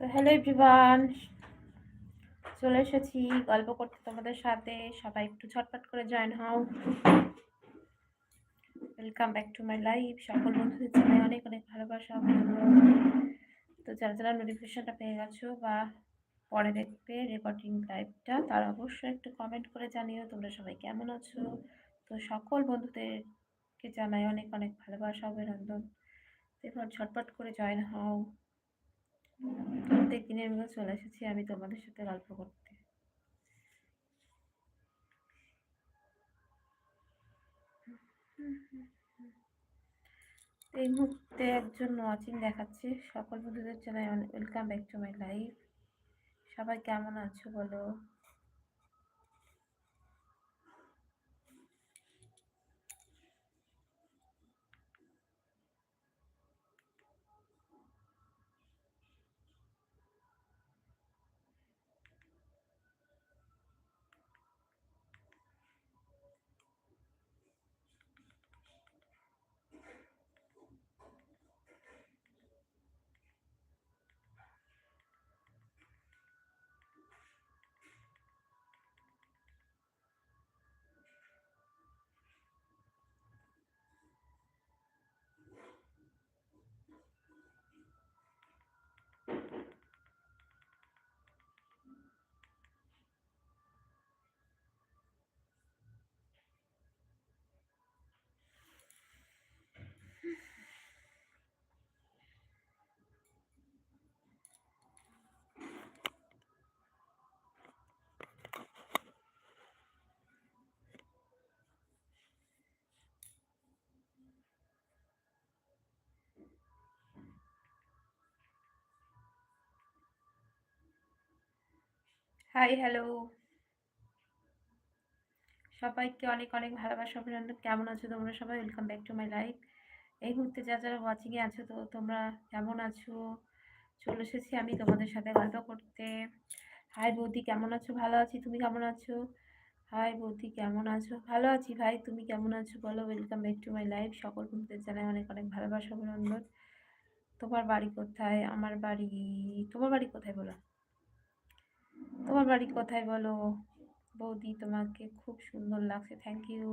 তো hello everyone চলে এসেছি গল্প করতে তোমাদের সাথে। সবাই একটু ঝটপট করে জয়েন হও। Welcome back to my life সকল বন্ধুদের জানাই অনেক অনেক ভালোবাসা তো যারা যারা নোটিফিকেশনটা পেয়ে গেছো বা পরে দেখবে রেকর্ডিং লাইভটা তারা অবশ্যই একটু কমেন্ট করে জানিও তোমরা সবাই কেমন আছো। তো সকল বন্ধুদেরকে জানাই অনেক অনেক ভালোবাসা, অভিনন্দন। এবার ঝটপট করে জয়েন হও। প্রত্যেক দিনের মতো চলে এসেছি, আমি তোমাদের সাথে গল্প করতে। এই মুহূর্তে একজন ওয়াচিং দেখাচ্ছে। সকল বন্ধুদের জানাই welcome back to my life সবাই কেমন আছো বলো? হাই হ্যালো সবাইকে অনেক অনেক ভালোবাসা, অভিনন্দন। কেমন আছো তোমরা সবাই? Welcome back to my life এই মুহূর্তে যা যারা ওয়াচিংয়ে আছো, তো তোমরা কেমন আছো? চলে এসেছি আমি তোমাদের সাথে গল্প করতে। হাই বৌদি, কেমন আছো? ভালো আছি, তুমি কেমন আছো? হাই বৌদি, কেমন আছো? ভালো আছি ভাই, তুমি কেমন আছো? বলো welcome back to my life সকল বন্ধুদের জানাই অনেক অনেক ভালোবাসা, অভিনন্দন। তোমার বাড়ি কোথায়? আমার বাড়ি, তোমার বাড়ি কোথায় বলো? তোমার বাড়ি কোথায় বলো। বৌদি তোমাকে খুব সুন্দর লাগছে। থ্যাংক ইউ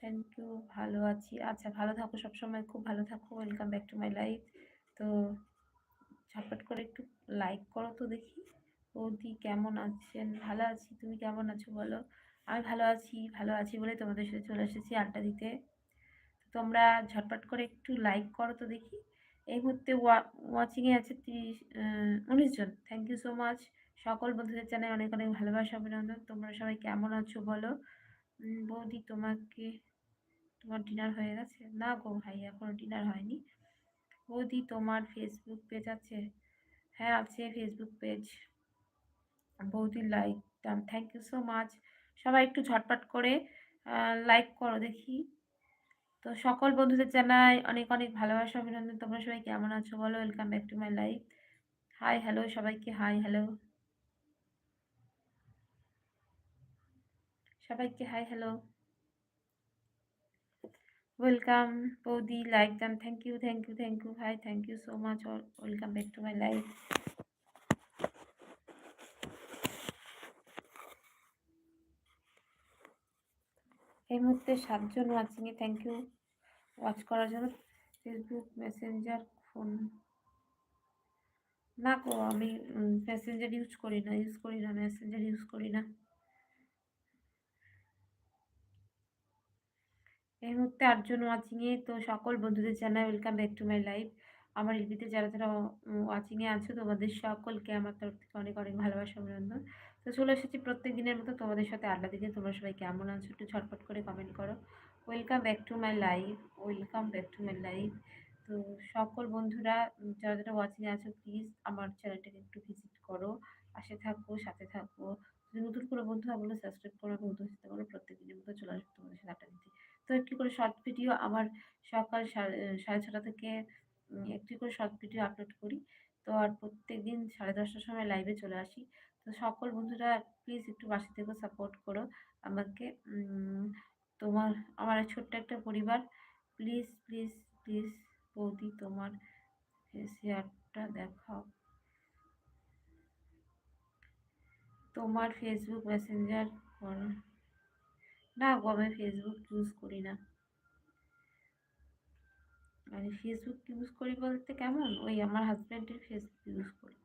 থ্যাংক ইউ ভালো আছি। আচ্ছা ভালো থাকো সবসময়। খুব ভালো থাকো। Welcome back to my life তো ঝটপট করে একটু লাইক করো তো দেখি। বৌদি কেমন আছেন? ভালো আছি। তুমি কেমন আছো বলো? আমি ভালো আছি। ভালো আছি বলে তোমাদের সাথে চলে এসেছি আড্ডা দিতে। তোমরা ঝটপট করে একটু লাইক করো তো দেখি। এই মুহূর্তে ওয়াচিংয়ে আছে তিরিশ উনিশ জন। থ্যাংক ইউ সো মাচ সকল বন্ধুদের জানাই অনেক অনেক ভালোবাসা, অভিনন্দন। তোমরা সবাই কেমন আছো বলো? বৌদি, তোমাকে তোমার ডিনার হয়ে গেছে? না গো ভাই এখনও ডিনার হয়নি। বৌদি, তোমার ফেসবুক পেজ আছে? হ্যাঁ আছে ফেসবুক পেজ বৌদি লাইক দাম। থ্যাংক ইউ সো মাচ সবাই একটু ঝটপট করে লাইক করো দেখি। তো সকল বন্ধুদের জানাই অনেক অনেক ভালোবাসা, অভিনন্দন। তোমরা সবাই কেমন আছো বলো? Welcome back to my life hi hello সবাইকে হাই হ্যালো সবাইকে হাই হ্যালো ওয়েলকাম বৌদি লাইক দাম thank you thank you thank you hi thank you so much welcome back to my life এই মুহূর্তে সাতজন ওয়াচিংয়ে থ্যাংক ইউ ওয়াচ করার জন্য Facebook Messenger phone না গো, আমি মেসেঞ্জার ইউজ করি না ইউজ করি না মেসেঞ্জার ইউজ করি না। এই মুহূর্তে আটজন ওয়াচিংয়ে তো সকল বন্ধুদের জানাই welcome back to my life আমার এলবিতে যারা যারা ওয়াচিংয়ে আছো, তোমাদের সকলকে আমার তরফ থেকে অনেক অনেক ভালোবাসা, অভিনন্দন। তো চলে এসেছি প্রত্যেক দিনের মতো তোমাদের সাথে আড্ডা দিতে। তোমরা সবাই কেমন আছো, একটু ছটফট করে কমেন্ট করো। Welcome back to my life welcome back to my life তো সকল বন্ধুরা যারা যারা ওয়াচিংয়ে আছো প্লিজ আমার চ্যানেলটাকে একটু ভিজিট করো। পাশে থাকো, সাথে থাকো। যদি নতুন কোনো বন্ধু বলে সাবস্ক্রাইব করো বন্ধু করো প্রত্যেক দিনের মতো চলে আসবে তোমাদের সাথে আড্ডা দিতে। তো একটি করে শর্ট ভিডিও আমার সকাল সাড়ে ছটা থেকে একটি করে শর্ট ভিডিও আপলোড করি। তো আর প্রত্যেক দিন সাড়ে দশটার সময় লাইভে চলে আসি। তো সকল বন্ধুরা প্লিজ একটু বাসা থেকে সাপোর্ট করো আমাকে। তোমার, আমার ছোট্ট একটা পরিবার প্লিজ প্লিজ প্লিজ বৌদি তোমার শেয়ারটা দেখাও। তোমার ফেসবুক মেসেঞ্জার না গো, আমি ফেসবুক ইউজ করি না। মানে ফেসবুক ইউজ করি বলতে কেমন? ওই আমার হাজব্যান্ডের ফেসবুক ইউজ করি।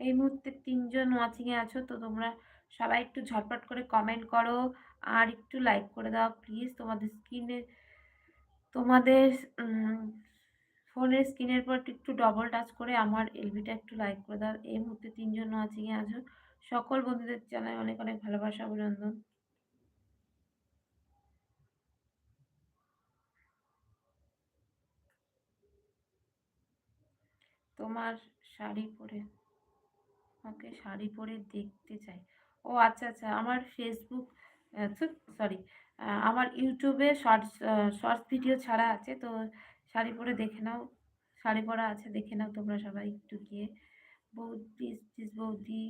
এই মুহূর্তে তিনজন ওয়াচিংয়ে আছো, তো তোমরা সবাই একটু ঝটপট করে কমেন্ট করো আর একটু লাইক করে দাও প্লিজ তোমাদের স্ক্রিনে তোমাদের ফোনের স্ক্রিনের পর একটু ডবল টাচ করে আমার এলবিটা একটু লাইক করে দাও। এই মুহূর্তে তিনজন ওয়াচিংয়ে আছো সকল বন্ধুদের জানাই অনেক অনেক ভালোবাসা, অভিনন্দন। তোমার শাড়ি পরে ওকে শাড়ি পরে দেখতে চাই। ও আচ্ছা আচ্ছা আমার ফেসবুক সরি আমার ইউটিউবে শর্টস শর্টস ভিডিও ছাড়া আছে, তো শাড়ি পরে দেখে নাও। শাড়ি পরা আছে, দেখে নাও তোমরা সবাই একটু গিয়ে। বৌদি, প্লিজ বৌদি,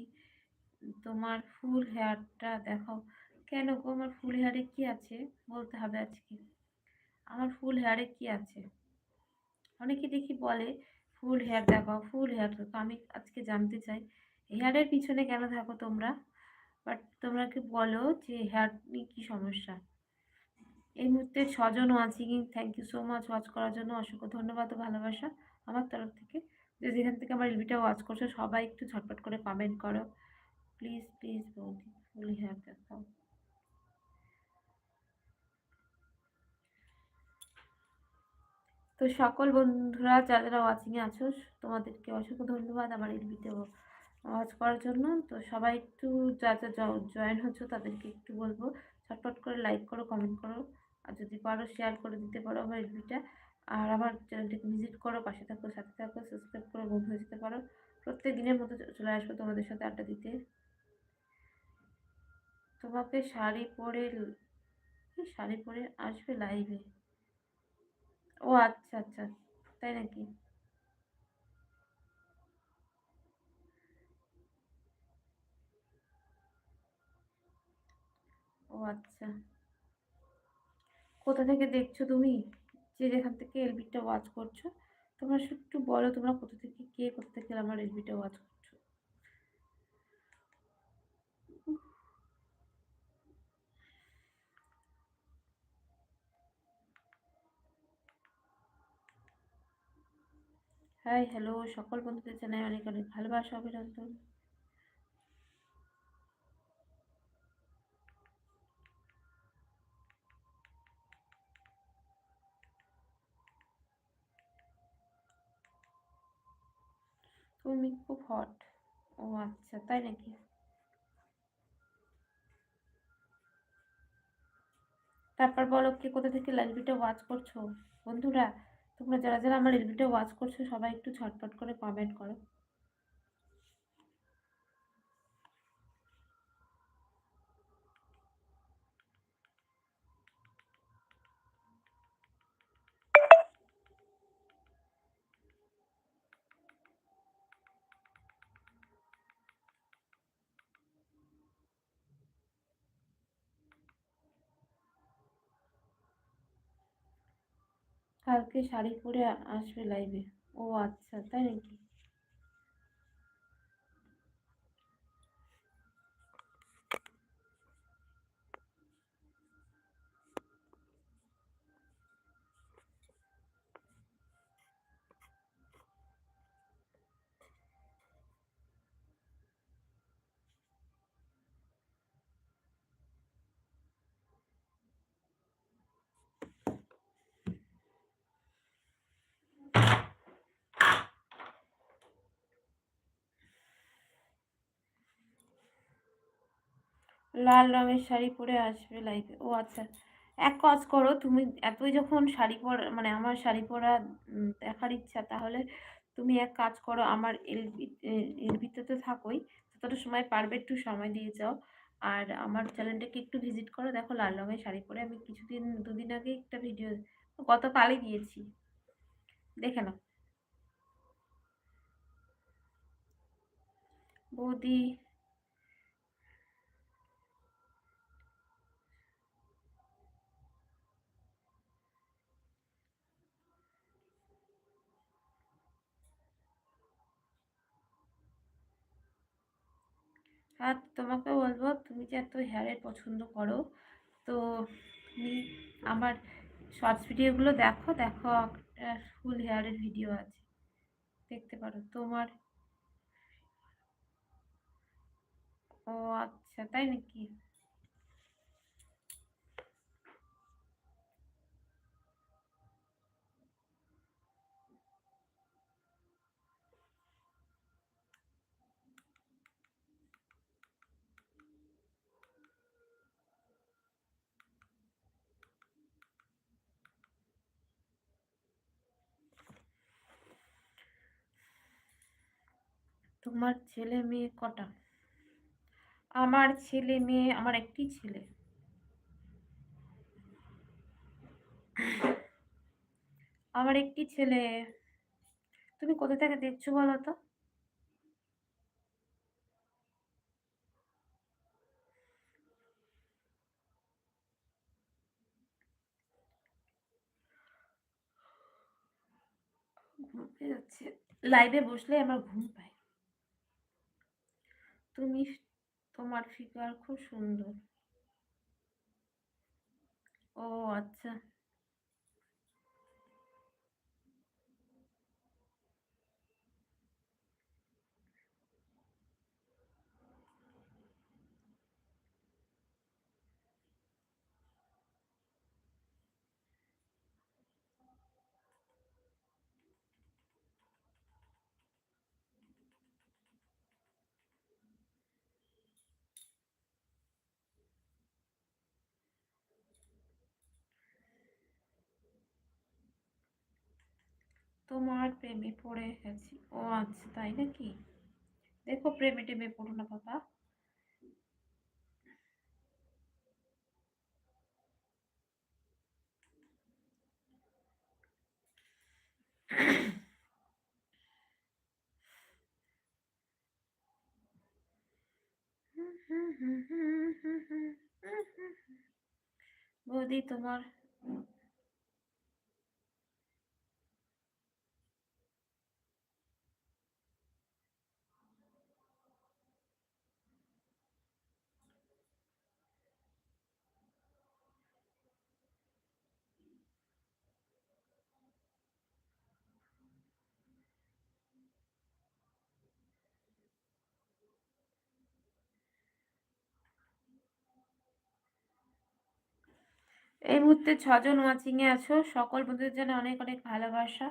তোমার ফুল হেয়ারটা দেখাও। কেন গো? আমার ফুল হেয়ারে কি আছে? বলতে হবে আজকে। আমার ফুল হেয়ারে কি আছে? অনেকে দেখি বলে, ফুল হেয়ার দেখাও, ফুল হেয়ার তো আমি আজকে জানতে চাই, হেয়ারের পিছনে কেন থাকো তোমরা? বাট তোমরা কি বলো যে হেয়ার নিয়ে কী সমস্যা। এই মুহূর্তে ছজন watching thank you so much watch করার জন্য। অসংখ্য ধন্যবাদ ও ভালোবাসা আমার তরফ থেকে। যে যেখান থেকে আমার রিভিউটা ওয়াচ করছ, সবাই একটু ঝটপট করে কমেন্ট করো। প্লিজ প্লিজ বৌদি ফুল হেয়ার দেখাও তো সকল বন্ধুরা, যারা যারা ওয়াচিংয়ে আছো, তোমাদেরকে অসংখ্য ধন্যবাদ আমার এই ভিডিও ওয়াচ করার জন্য। তো সবাই একটু যা যা জয়েন হচ্ছো, তাদেরকে একটু বলব। ছটপট করে লাইক করো কমেন্ট করো। আর যদি পারো শেয়ার করে দিতে পারো আমার রিভিউটা আর আমার চ্যানেলটাকে ভিজিট করো, পাশে থাকো, সাথে থাকো সাবস্ক্রাইব করো, বন্ধু হয়ে যেতে পারো। প্রত্যেক দিনের মতো চলে আসব তোমাদের সাথে আড্ডা দিতে। তোমাকে শাড়ি পরে শাড়ি পরে আসবে লাইভে ও আচ্ছা আচ্ছা। তাই নাকি? ও আচ্ছা। কোথা থেকে দেখছ তুমি যে যেখান থেকে এলবিটা ওয়াচ করছ? তোমরা একটু বলো তোমরা কোথা থেকে, কে কোথা থেকে আমার এলবিটা ওয়াচ করছ? হাই হ্যালো সকল বন্ধুদের জানাই অনেক অনেক ভালোবাসা, অভিনন্দন। তুমি খুব হট ও আচ্ছা তাই নাকি? তারপর বলো কে, কোথা থেকে লাইভটা ওয়াচ করছ? বন্ধুরা, তোমরা যারা যারা আমার রিভিউটা ওয়াচ করছ, সবাই একটু ছটফট করে কমেন্ট করো। কালকে শাড়ি পরে আসবে লাইভে ও আচ্ছা তাই নাকি? লাল রঙের শাড়ি পরে আসবে লাইফে ও আচ্ছা এক কাজ করো, তুমি এতই যখন শাড়ি পরা মানে আমার শাড়ি পরা দেখার ইচ্ছা, তাহলে তুমি এক কাজ করো, আমার এলবি এলবিতে তো থাকোই ততটা সময় পারবে একটু সময় দিয়ে যাও। আর আমার চ্যানেলটাকে একটু ভিজিট করো, দেখো লাল রঙের শাড়ি পরে আমি কিছুদিন, দুদিন আগে একটা ভিডিও গতকালই দিয়েছি। দেখে নাও। বৌদি আর তোমাকে বলব, তুমি যে এত হেয়ারের পছন্দ করো, তো তুমি আমার শর্টস ভিডিওগুলো দেখো দেখো একটা ফুল হেয়ারের ভিডিও আছে, দেখতে পারো তোমার। ও আচ্ছা তাই নাকি? তোমার ছেলে মেয়ে কটা? আমার ছেলে মেয়ে, আমার একটি ছেলে। আমার একটি ছেলে। তুমি কোথা থেকে দেখছ বলো তো? যাচ্ছে। লাইভে বসলে আমার ঘুম পায়। তুমি তোমার ফিগার খুব সুন্দর। ও আচ্ছা। তোমার প্রেমে পড়ে গেছি। ও আচ্ছা তাই নাকি? দেখো প্রেমে টেমে পড়ো না বাবা। বৌদি তোমার এই মুহূর্তে ছজন ওয়াচিংয়ে আছো। সকল বন্ধুদের জন্য অনেক অনেক ভালোবাসা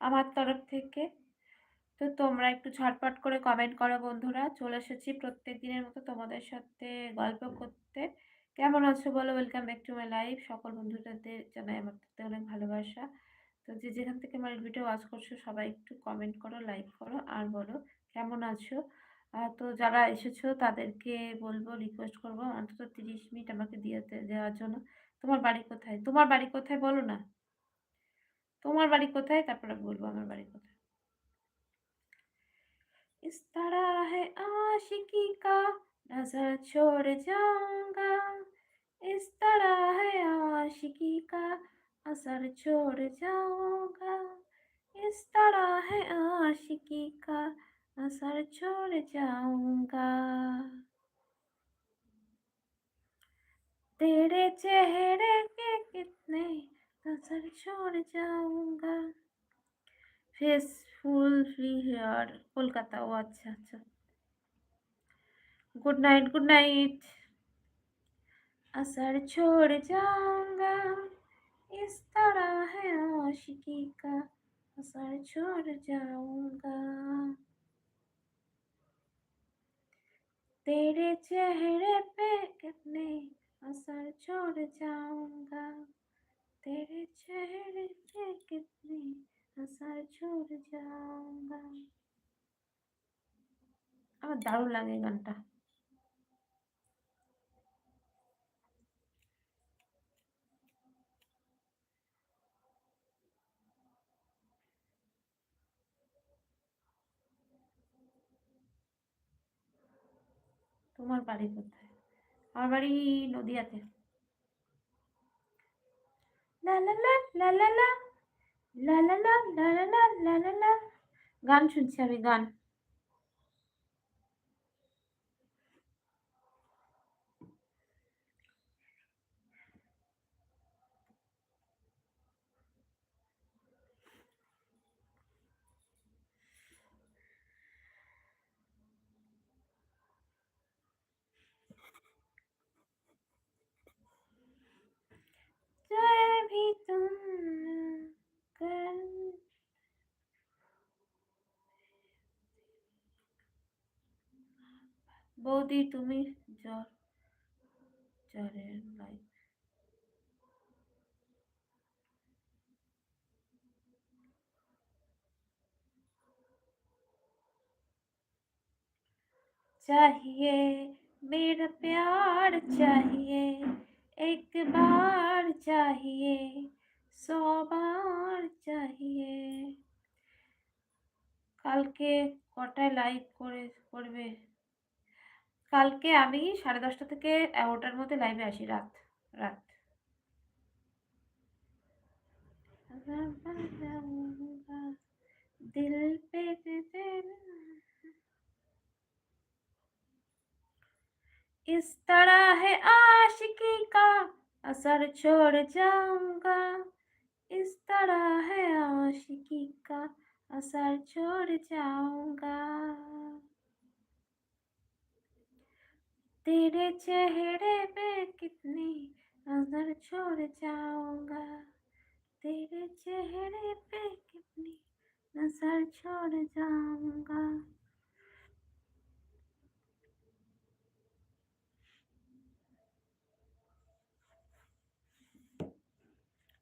আমার তরফ থেকে। তো তোমরা একটু ঝটপট করে কমেন্ট করো বন্ধুরা। চলে এসেছি প্রত্যেক দিনের মতো তোমাদের সাথে গল্প করতে। কেমন আছো বলো? Welcome back to my life সকল বন্ধুদের জানাই আমার থেকে অনেক ভালোবাসা। তো যে যেখান থেকে আমার ভিডিও ওয়াচ করছ, সবাই একটু কমেন্ট করো লাইক করো আর বলো কেমন আছো? তো যারা এসেছ, তাদেরকে বলব রিকোয়েস্ট করব অন্তত তিরিশ মিনিট আমাকে দিয়ে দেওয়ার জন্য। তোমার বাড়ি কোথায় তোমার বাড়ি কোথায় বলো না তোমার বাড়ি কোথায় তারপরে বলবো আমার বাড়ি কোথায় इस तरह है आशिकी का नजर छोड़ जाऊंगा इस तरह है आशिकी का असर छोड़ जाऊंगा इस तरह है आशिकी का असर छोड़ जाऊंगा तेरे चेहरे के कितने नज़र छोड़ जाऊँगा। फेसफुल फ्री हेयर कोलकाता वो अच्छा अच्छा। गुड नाइट गुड नाइट असर छोड़ जाऊँगा, इस तरह है आशिकी का असर छोड़ जाऊँगा। तेरे चेहरे पे कितने असर छोड़ जाऊंगा तेरे चेहरे पे कितने असर छोड़ जाऊंगा আমার দারুণ লাগে গানটা তোমার বাড়ি কোথায় আমার বাড়ি নদিয়াতে গান শুনছি আমি গান। বৌদি তুমি জ্বর জ্বরের লাইফ चाहिए मेरा प्यार चाहिए एक बार चाहिए सौ বার चाहिए কালকে কটায় লাইভ করে করবে কালকে আমি সাড়ে দশটা থেকে এগারোটার মধ্যে লাইভে আসি রাত রাত দিল पे इस तरह है आशिकी का असर छोड़ जाऊंगा इस तरह है आशिकी का असर, छोड़ जाऊँगा। तेरे चेहरे पे कितनी नज़र, छोड़ जाऊँगा। तेरे चेहरे पे कितनी नज़र, छोड़ जाऊँगा।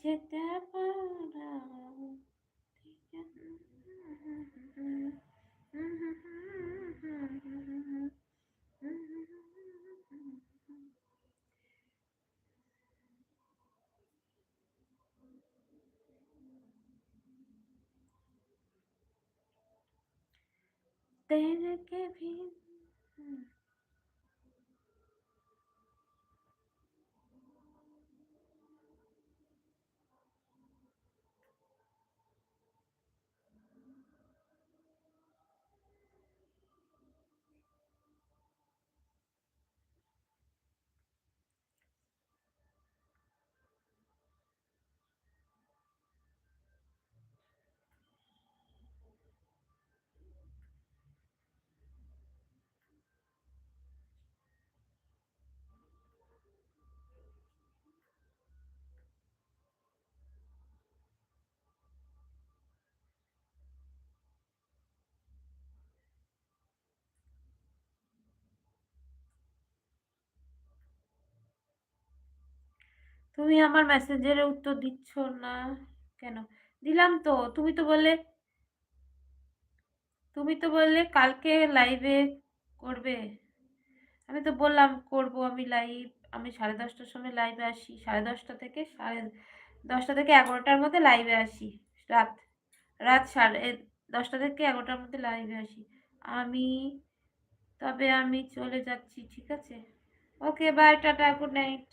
Tiene que vivir. তুমি আমার মেসেঞ্জারে উত্তর দিচ্ছ না কেন? দিলাম তো। তুমি তো বললে, তুমি তো বললে কালকে লাইভে করবে। আমি তো বললাম, করব আমি লাইভ আমি সাড়ে দশটার সময় লাইভে আসি। সাড়ে দশটা থেকে সাড়ে দশটা থেকে এগারোটার মধ্যে লাইভে আসি। রাত রাত সাড়ে দশটা থেকে এগারোটার মধ্যে লাইভে আসি। আমি, তবে আমি চলে যাচ্ছি, ঠিক আছে? Okay bye tata good night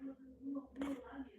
没有，没有哪里。